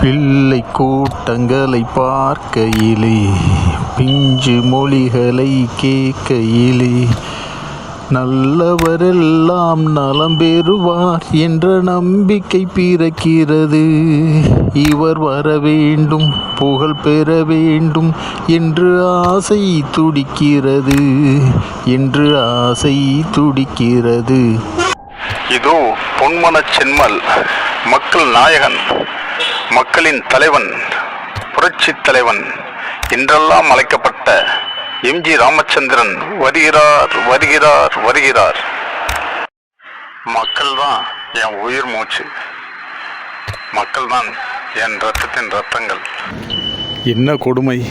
பிள்ளை கூட்டங்களை பார்க்கையிலே பிஞ்சு மொழிகளை கேட்கையிலே நல்லவரெல்லாம் நலம் பெறுவார் என்ற நம்பிக்கை பிறக்கிறது. இவர் வர வேண்டும் புகழ் பெற வேண்டும் என்று ஆசை துடிக்கிறது. என்று ஆசை துடிக்கிறது. இதோ பொன்மனச் செம்மல் மக்கள் நாயகன். மக்களின் தலைவன் புரட்சித் தலைவன் என்றெல்லாம் அழைக்கப்பட்ட எம்ஜி ராமச்சந்திரன் வருகிறார் வருகிறார் வருகிறார். மக்கள் தான் என் உயிர் மூச்சு. மக்கள் தான் என் ரத்தத்தின் ரத்தங்கள். என்ன கொடுமை?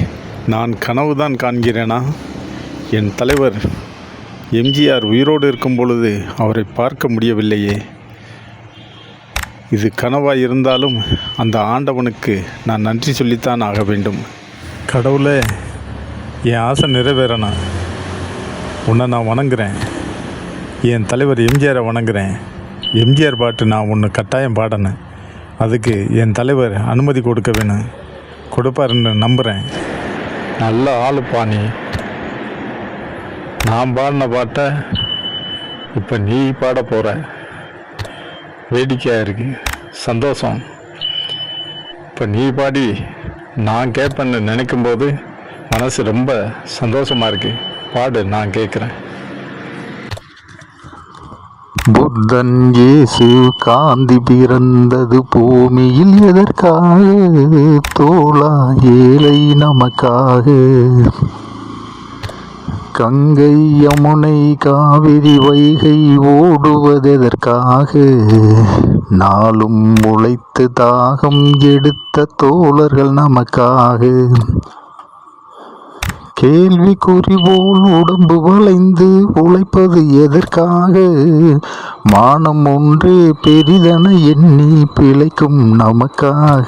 நான் கனவுதான் காண்கிறேனா? என் தலைவர் எம்ஜிஆர் உயிரோடு இருக்கும் பொழுது அவரை பார்க்க முடியவில்லையே. இது கனவாய் இருந்தாலும் அந்த ஆண்டவனுக்கு நான் நன்றி சொல்லித்தான் ஆக வேண்டும். கடவுளே என் ஆசை நிறைவேறணும். உன்னை நான் வணங்குறேன். என் தலைவர் எம்ஜிஆரை வணங்குறேன். எம்ஜிஆர் பாட்டு நான் ஒன்று கட்டாயம் பாடணும். அதுக்கு என் தலைவர் அனுமதி கொடுக்க வேணும். கொடுப்பாருன்னு நம்புகிறேன் நல்ல ஆளுப்பா நீ. நான் பாடின பாட்டை இப்போ நீ பாட போகிற வேடிக்கையாக இருக்குது சந்தோஷம். இப்போ நீ பாடி நான் கேட்பேன்னு நினைக்கும்போது மனசு ரொம்ப சந்தோஷமாக இருக்கு. பாடு நான் கேட்குறேன் புத்தன் இயேசு காந்தி பிறந்தது பூமியில் எதற்காக? தோளா ஏழை நமக்காக. கங்கை யமுனை காவிரி வைகை ஓடுவதெதற்காக நாளும் உழைத்து தாகம் எடுத்த தோழர்கள் நமக்காக. கேள்விக்குறி போல் உடம்பு வளைந்து உழைப்பது எதற்காக? மானம் ஒன்றே பெரிதென எண்ணி பிழைக்கும் நமக்காக.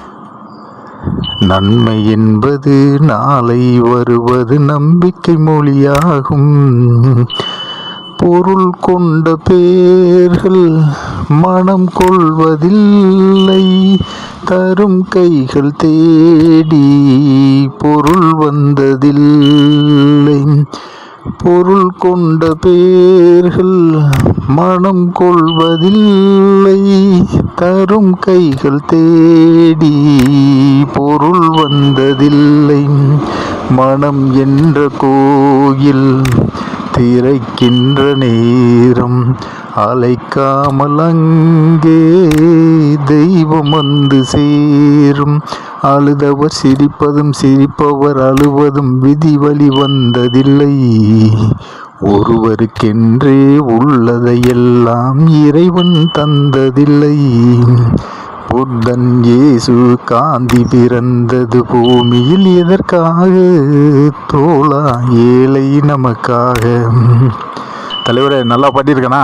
நன்மை என்பது நாளை வருவது நம்பிக்கை மொழியாகும். பொருள் கொண்ட பேர்கள் மனம் கொள்வதில்லை. தரும் கைகள் தேடி பொருள் வந்ததில்லை. பொருள் கொண்ட பேர்கள் மனம் கொள்வதில்லை. தரும் கைகள் தேடி பொருள் வந்ததில்லை. மனம் என்ற கோயில் திரைக்கின்ற நேரம் அலைக்காமல் அங்கே தெய்வம் வந்து சேரும். அழுதவர் சிரிப்பதும் சிரிப்பவர் அழுவதும் விதி வழி வந்ததில்லை. ஒருவருக்கென்றே உள்ளதையெல்லாம் இறைவன் தந்ததில்லை. புத்தன் இயேசு காந்தி பிறந்தது பூமியில் எதற்காக? தோழா ஏழை நமக்காக. தலைவரே நல்லா பாட்டியிருக்கனா